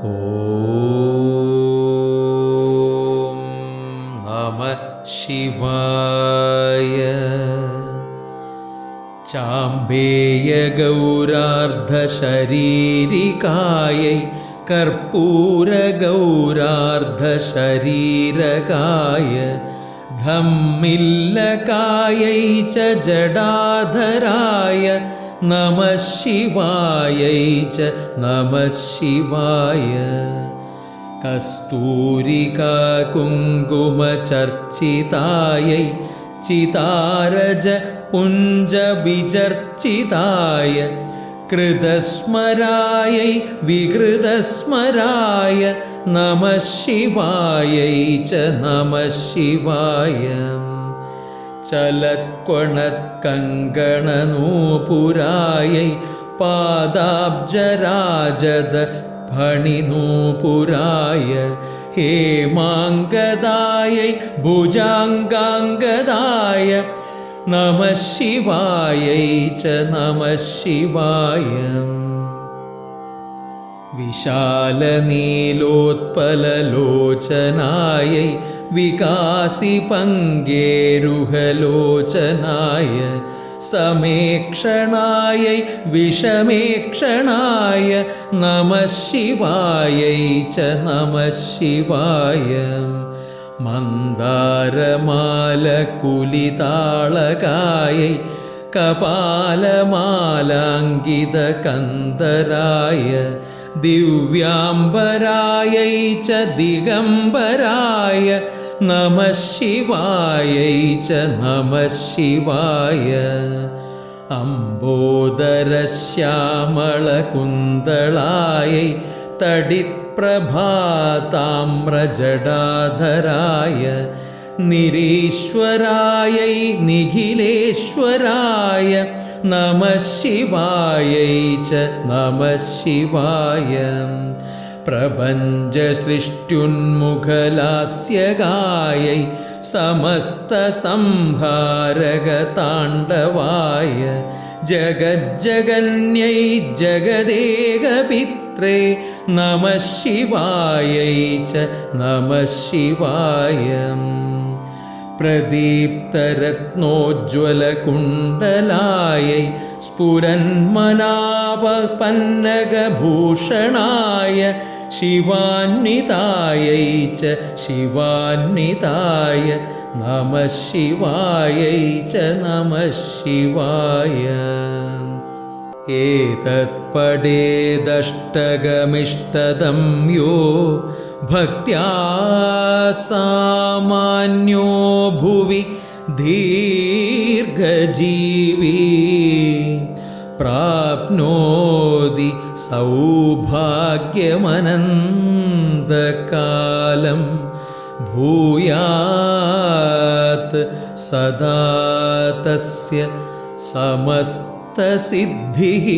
ॐ नमः शिवाय। चाम्बेयगौरार्धशरीरिकायै कर्पूरगौरार्धशरीरकाय धम्मिल्लकायै च जडाधराय नमः शिवायै च नमः शिवाय कस्तूरिका कुङ्कुमचर्चितायै चितारज पुञ्जविचर्चिताय कृतस्मरायै विकृतस्मराय नमः शिवायै च नमः शिवाय ചലത്കൊണത്കങ്കണനൂപുരായൈ പാദാബ്ജരാജത ഫണിനൂപുരായ ഹേമാങ്കദായൈ ഭുജാംഗാംഗദായ നമ ശിവായൈ ച നമ ശിവായ വിശാലനീലോത്പലലോചനായൈ വികാസി പങ്കേരുഹലോചനായ സമേക്ഷണായ വിഷമേക്ഷണായ നമ ശിവായൈ ച നമ ശിവായ മന്ദാരമാലകുലിതാളകായൈ കപാലമാലാങ്കിതകന്ദരായ ദിവ്യാംബരായൈ ച ദിഗംബരായ നമ ശിവായ ച നമ ശിവായ അംബോദരശ്യാമളകുന്തളായ തടിത്പ്രഭാതാമ്രജടാധരായ നിരീശ്വരായ നിഖിലേശ്വരായ നമ ശിവായ ച നമ ശിവായ പ്രപഞ്ചസൃഷ്ടുന്മുഖലാസ്യകായൈ സമസ്തസംഹാരകതാണ്ഡവായ ജഗജ്ജഗന്യൈ ജഗദേകപിത്രേ നമ ശിവായൈ ച നമ ശിവായ പ്രദീപ്തരത്നോജ്വലകുണ്ടലായൈ സ്ഫുരന്മനാവപന്നകഭൂഷണായ शिवान्वितायै च शिवान्विताय नमः शिवायै च नमः शिवाय। एतत्पडेदष्टगमिष्टदं यो भक्त्या सामान्यो भुवि दीर्घजीवी प्राप्नोति सौभाग्यमनन्तकालं भूयात् सदा तस्य समस्तसिद्धिः